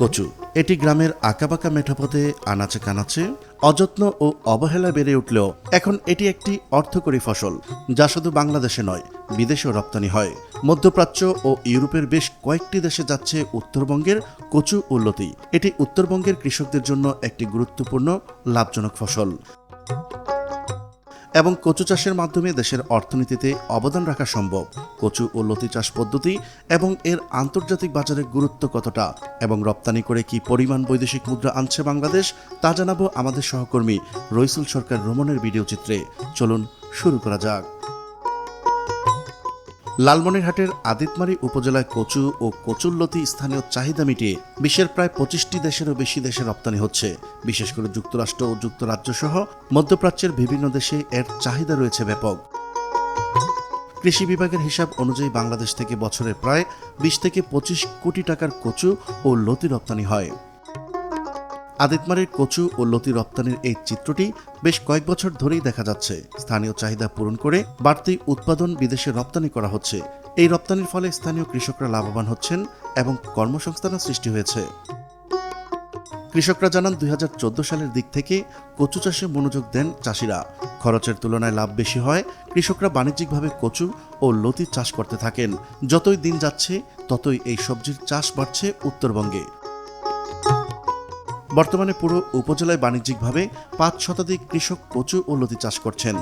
কচু। এটি গ্রামের আঁকাবাঁকা মেঠাপথে আনাচে কানাচে, অযত্ন ও অবহেলা বেড়ে উঠলেও এখন এটি একটি অর্থকরী ফসল, যা শুধু বাংলাদেশে নয়, বিদেশেও রপ্তানি হয়। মধ্যপ্রাচ্য ও ইউরোপের বেশ কয়েকটি দেশে যাচ্ছে উত্তরবঙ্গের কচু উল্লতি এটি উত্তরবঙ্গের কৃষকদের জন্য একটি গুরুত্বপূর্ণ, লাভজনক ফসল। এবং কচু চাষের মাধ্যমে দেশের অর্থনীতিতে অবদান রাখা সম্ভব। কচু ও লতি চাষ পদ্ধতি এবং এর আন্তর্জাতিক বাজারে গুরুত্ব কতটা এবং রপ্তানি করে কি পরিমাণ বৈদেশিক মুদ্রা আনছে বাংলাদেশ, তা জানাব আমাদের সহকর্মী রইসুল সরকার রোমনের ভিডিও চিত্রে। চলুন শুরু করা যাক। লালমনিরহাটের আদিতমারি উপজেলায় কচু ও কচুল্লতি স্থানীয় চাহিদা মিটিয়ে বিশ্বের প্রায় পঁচিশটি দেশেরও বেশি দেশে রপ্তানি হচ্ছে। বিশেষ করে যুক্তরাষ্ট্র ও যুক্তরাজ্য সহ মধ্যপ্রাচ্যের বিভিন্ন দেশে এর চাহিদা রয়েছে ব্যাপক। কৃষি বিভাগের হিসাব অনুযায়ী বাংলাদেশ থেকে বছরে প্রায় বিশ থেকে পঁচিশ কোটি টাকার কচু ও লতি রপ্তানি হয়। আদিতমারির কচু ও লতি রপ্তানির এই চিত্রটি বেশ কয়েক বছর ধরেই দেখা যাচ্ছে। স্থানীয় চাহিদা পূরণ করে বাড়তি উৎপাদন বিদেশে রপ্তানি করা হচ্ছে। এই রপ্তানির ফলে স্থানীয় কৃষকরা লাভবান হচ্ছেন এবং কর্মসংস্থানও সৃষ্টি হয়েছে। কৃষকরা জানান, দুই হাজার চোদ্দ সালের দিক থেকে কচু চাষে মনোযোগ দেন চাষিরা। খরচের তুলনায় লাভ বেশি হয়, কৃষকরা বাণিজ্যিকভাবে কচু ও লতি চাষ করতে থাকেন। যতই দিন যাচ্ছে, ততই এই সবজির চাষ বাড়ছে উত্তরবঙ্গে। বর্তমানে পুরো উপজেলায় বাণিজ্যিকভাবে পাঁচ শতাধিক কৃষক কচু ও লতি চাষ করছেন।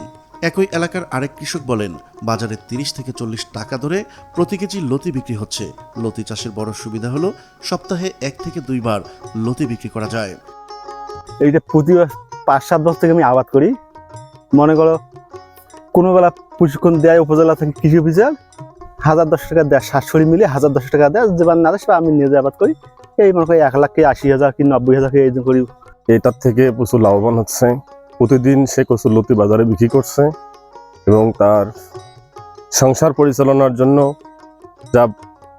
একই এলাকার আরেক কৃষক বলেন, বাজারে তিরিশ থেকে চল্লিশ টাকা ধরে প্রতি কেজি লতি বিক্রি হচ্ছে। লতি চাষের বড় সুবিধা হলো, সপ্তাহে এক থেকে দুইবার লতি বিক্রি করা যায়। এইটা প্রতি পাঁচ সাত বছর থেকে আমি আবাদ করি। মনে করো, কোনো বেলা প্রশিক্ষণ দেয় উপজেলা থেকে কৃষি অফিসার, হাজার দশ টাকা দেয় শাশুড়ি মিলে হাজার দশ টাকা দেয় যেবার না আমি নিজে আবাদ করি। এই মনে করি এক লাখ কি আশি হাজার কি নব্বই হাজার কি এই করি। এটার থেকে প্রচুর লাভবান হচ্ছে। প্রতিদিন সে কচুর লতি বাজারে বিক্রি করছে এবং তার সংসার পরিচালনার জন্য যা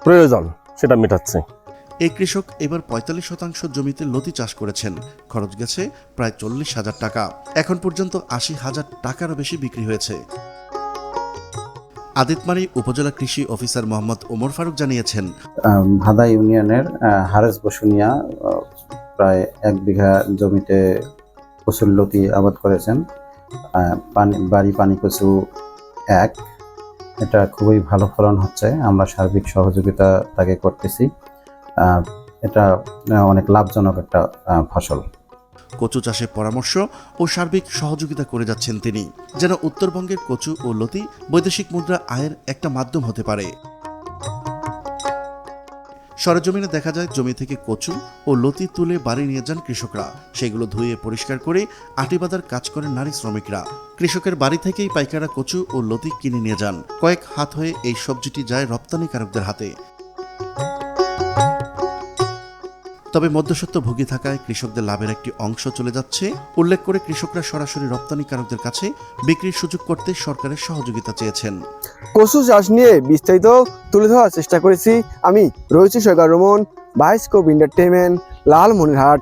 প্রয়োজন সেটা মেটাচ্ছে। এই কৃষক এবার পঁয়তাল্লিশ শতাংশ জমিতে লতি চাষ করেছেন। খরচ গেছে প্রায় চল্লিশ হাজার টাকা। এখন পর্যন্ত আশি হাজার টাকারও বেশি বিক্রি হয়েছে। আদিতমারি উপজেলা কৃষি অফিসার মোহাম্মদ ওমর ফারুক জানিয়েছেন ভাদা ইউনিয়নের হারেস বসুনিয়া প্রায় এক বিঘা জমিতে কচুরলতি আবাদ করেছেন। পানি, বাড়ি পানি কচু এক। এটা খুবই ভালো ফলন হচ্ছে, আমরা সার্বিক সহযোগিতা তাকে করতেছি। এটা অনেক লাভজনক একটা ফসল। কচু চাষে পরামর্শ ও সার্বিক সহযোগিতা করে যাচ্ছেন তিনি, যেন উত্তরবঙ্গের কচু ও লতি বৈদেশিক মুদ্রা আয়ের একটা মাধ্যম হতে পারে। সরেজমিনে দেখা যায় জমি থেকে কচু ও লতি তুলে বাড়ি নিয়ে যান কৃষকরা। সেগুলো ধুয়ে পরিষ্কার করে আটিবাদার কাজ করেন নারী শ্রমিকরা। কৃষকের বাড়ি থেকেই পাইকারা কচু ও লতি কিনে নিয়ে যান। কয়েক হাত হয়ে এই সবজিটি যায় রপ্তানিকারকদের হাতে। তবে মধ্যসত্ত্ব ভোগী থাকায় কৃষকদের লাভের একটি অংশ চলে যাচ্ছে। উল্লেখ করে কৃষকরা সরাসরি রপ্তানিকারকদের কাছে বিক্রির সুযোগ করতে সরকারের সহযোগিতা চেয়েছেন। কচু চাষ নিয়ে বিস্তারিত তুলে ধরার চেষ্টা করেছি আমি রয়েছি সরকার রমন ভাইস কোপ এন্টারটেনমেন্ট লালমনিরহাট।